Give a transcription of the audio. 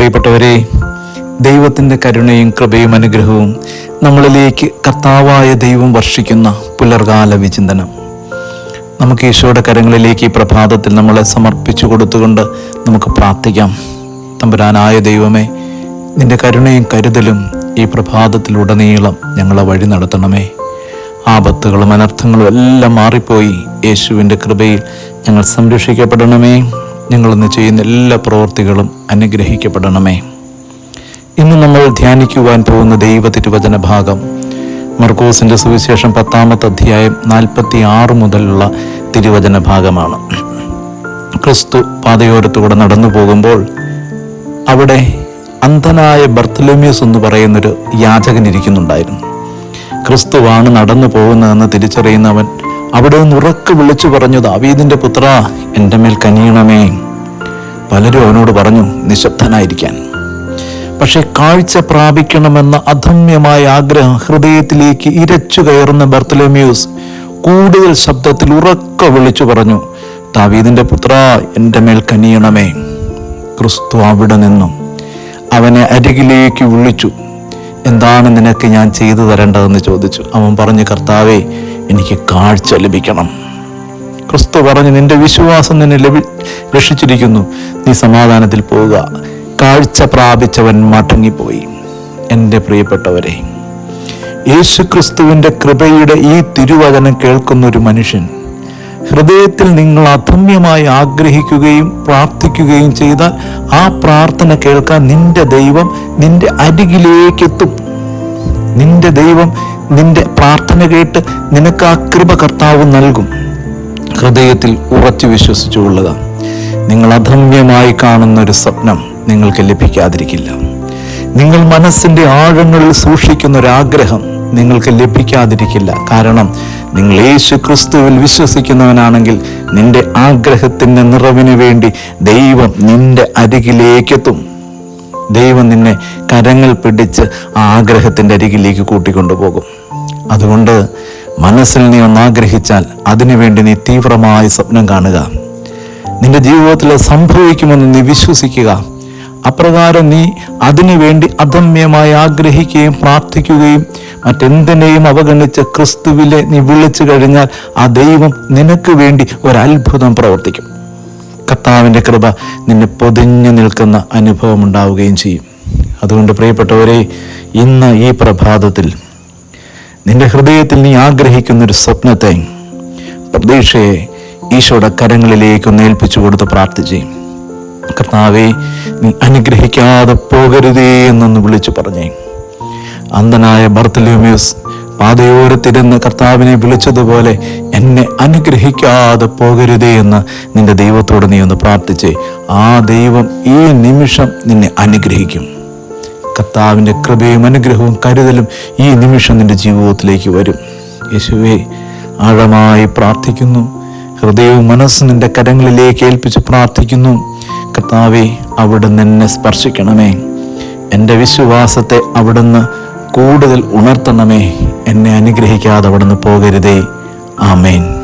പ്രിയപ്പെട്ടവരെ ദൈവത്തിന്റെ കരുണയും കൃപയും അനുഗ്രഹവും നമ്മളിലേക്ക് കർത്താവായ ദൈവം വർഷിക്കുന്ന പുലർകാല വിചിന്തനം. നമുക്ക് ഈശോയുടെ കരങ്ങളിലേക്ക് ഈ പ്രഭാതത്തിൽ നമ്മളെ സമർപ്പിച്ചു കൊടുത്തുകൊണ്ട് നമുക്ക് പ്രാർത്ഥിക്കാം. തമ്പുരാനായ ദൈവമേ നിന്റെ കരുണയും കരുതലും ഈ പ്രഭാതത്തിലുടനീളം ഞങ്ങളെ വഴി നടത്തണമേ. ആപത്തുകളും അനർത്ഥങ്ങളും എല്ലാം മാറിപ്പോയി. യേശുവിന്റെ കൃപയിൽ ഞങ്ങൾ സംരക്ഷിക്കപ്പെടണമേ. ഞങ്ങളിന്ന് ചെയ്യുന്ന എല്ലാ പ്രവൃത്തികളും അനുഗ്രഹിക്കപ്പെടണമേ. ഇന്ന് നമ്മൾ ധ്യാനിക്കുവാൻ പോകുന്ന ദൈവ തിരുവചന ഭാഗം മർക്കോസിന്റെ സുവിശേഷം പത്താമത്തെ അധ്യായം നാൽപ്പത്തി ആറ് മുതലുള്ള തിരുവചന ഭാഗമാണ്. ക്രിസ്തു പാതയോരത്തൂടെ നടന്നു പോകുമ്പോൾ അവിടെ അന്ധനായ ബർത്തലോമ്യൂസ് എന്ന് പറയുന്നൊരു യാചകൻ ഇരിക്കുന്നുണ്ടായിരുന്നു. ക്രിസ്തുവാണ് നടന്നു പോകുന്നതെന്ന് തിരിച്ചറിയുന്നവൻ അവിടെ നിന്ന് ഉറക്കെ വിളിച്ചു പറഞ്ഞു ദാവീദിന്റെ പുത്ര എന്റെ മേൽ കനിയണമേ. പലരും അവനോട് പറഞ്ഞു നിശബ്ദനായിരിക്കാൻ. പക്ഷെ കാഴ്ച പ്രാപിക്കണമെന്ന അധമ്യമായ ആഗ്രഹം ഹൃദയത്തിലേക്ക് ഇരച്ചു കയറുന്ന ബർത്തലോമ്യൂസ് കൂടുതൽ ശബ്ദത്തിൽ ഉറക്ക വിളിച്ചു പറഞ്ഞു ദാവീദിന്റെ പുത്ര എന്റെ മേൽ കനിയണമേ. ക്രിസ്തു അവിടെ നിന്നു. അവനെ അരികിലേക്ക് വിളിച്ചു എന്താണ് നിനക്ക് ഞാൻ ചെയ്തു തരേണ്ടതെന്ന് ചോദിച്ചു. അവൻ പറഞ്ഞു കർത്താവേ എനിക്ക് കാഴ്ച ലഭിക്കണം. ക്രിസ്തു പറഞ്ഞു നിന്റെ വിശ്വാസം നിന്നെ ലഭി രക്ഷിച്ചിരിക്കുന്നു. നീ സമാധാനത്തിൽ പോവുക. കാഴ്ച പ്രാപിച്ചവൻ മടങ്ങിപ്പോയി. എന്റെ പ്രിയപ്പെട്ടവരെ യേശു ക്രിസ്തുവിന്റെ കൃപയുടെ ഈ തിരുവചനം കേൾക്കുന്ന ഒരു മനുഷ്യൻ ഹൃദയത്തിൽ നിങ്ങൾ അധമ്യമായി ആഗ്രഹിക്കുകയും പ്രാർത്ഥിക്കുകയും ചെയ്താൽ ആ പ്രാർത്ഥന കേൾക്കാൻ നിന്റെ ദൈവം നിന്റെ അരികിലേക്കെത്തും. നിന്റെ ദൈവം നിന്റെ പ്രാർത്ഥന കേട്ട് നിനക്ക് ആ കൃപ കർത്താവ് നൽകും. ഹൃദയത്തിൽ ഉറച്ചു വിശ്വസിച്ചുകൊള്ളുക. നിങ്ങൾ അധമ്യമായി കാണുന്ന ഒരു സ്വപ്നം നിങ്ങൾക്ക് ലഭിക്കാതിരിക്കില്ല. നിങ്ങൾ മനസ്സിന്റെ ആഴങ്ങളിൽ സൂക്ഷിക്കുന്ന ഒരാഗ്രഹം നിങ്ങൾക്ക് ലഭിക്കാതിരിക്കില്ല. കാരണം നിങ്ങൾ യേശു ക്രിസ്തുവിൽ വിശ്വസിക്കുന്നവനാണെങ്കിൽ നിന്റെ ആഗ്രഹത്തിന്റെ നിറവിന് വേണ്ടി ദൈവം നിന്റെ അരികിലേക്കെത്തും. ദൈവം നിന്നെ കരങ്ങൾ പിടിച്ച് ആ ആഗ്രഹത്തിന്റെ അരികിലേക്ക് കൂട്ടിക്കൊണ്ടുപോകും. അതുകൊണ്ട് മനസ്സിൽ നീ ഒന്ന് ആഗ്രഹിച്ചാൽ അതിനുവേണ്ടി നീ തീവ്രമായ സ്വപ്നം കാണുക. നിന്റെ ജീവിതത്തിൽ സംഭവിക്കുമെന്ന് നീ വിശ്വസിക്കുക. അപ്രകാരം നീ അതിനുവേണ്ടി അദമ്യമായി ആഗ്രഹിക്കുകയും പ്രാർത്ഥിക്കുകയും മറ്റെന്തിനേയും അവഗണിച്ച് ക്രിസ്തുവിലെ നീ വിളിച്ചു കഴിഞ്ഞാൽ ആ ദൈവം നിനക്ക് വേണ്ടി ഒരത്ഭുതം പ്രവർത്തിക്കും. കർത്താവിന്റെ കൃപ നിന്നെ പൊതിഞ്ഞു നിൽക്കുന്ന അനുഭവം ഉണ്ടാവുകയും ചെയ്യും. അതുകൊണ്ട് പ്രിയപ്പെട്ടവരെ ഇന്ന് ഈ പ്രഭാതത്തിൽ നിന്റെ ഹൃദയത്തിൽ നീ ആഗ്രഹിക്കുന്ന ഒരു സ്വപ്നത്തെ പ്രതീക്ഷയെ ഈശോയുടെ കരങ്ങളിലേക്കൊന്ന് ഏൽപ്പിച്ചു കൊടുത്ത് പ്രാർത്ഥിച്ചു. കർത്താവെ നീ അനുഗ്രഹിക്കാതെ പോകരുതേ എന്നൊന്ന് വിളിച്ചു പറഞ്ഞേ. അന്ധനായ ബർത്തലോമ്യൂസ് പാതയോരത്തിരുന്ന് കർത്താവിനെ വിളിച്ചതുപോലെ എന്നെ അനുഗ്രഹിക്കാതെ പോകരുതേ എന്ന് നിന്റെ ദൈവത്തോട് നീ ഒന്ന് പ്രാർത്ഥിച്ചേ. ആ ദൈവം ഈ നിമിഷം നിന്നെ അനുഗ്രഹിക്കും. കർത്താവിന്റെ കൃപയും അനുഗ്രഹവും കരുതലും ഈ നിമിഷം നിന്റെ ജീവിതത്തിലേക്ക് വരും. യേശുവേ ആഴമായി പ്രാർത്ഥിക്കുന്നു. ഹൃദയവും മനസ്സും നിന്റെ കരങ്ങളിലേക്ക് ഏൽപ്പിച്ച് പ്രാർത്ഥിക്കുന്നു. കർത്താവെ അവിടുന്ന് എന്നെ സ്പർശിക്കണമേ. എന്റെ വിശ്വാസത്തെ അവിടുന്ന് കൂടുതൽ ഉണർത്തണമേ. എന്നെ അനുഗ്രഹിക്കാതെ അവിടെ നിന്ന് പോകരുതേ. ആമേൻ.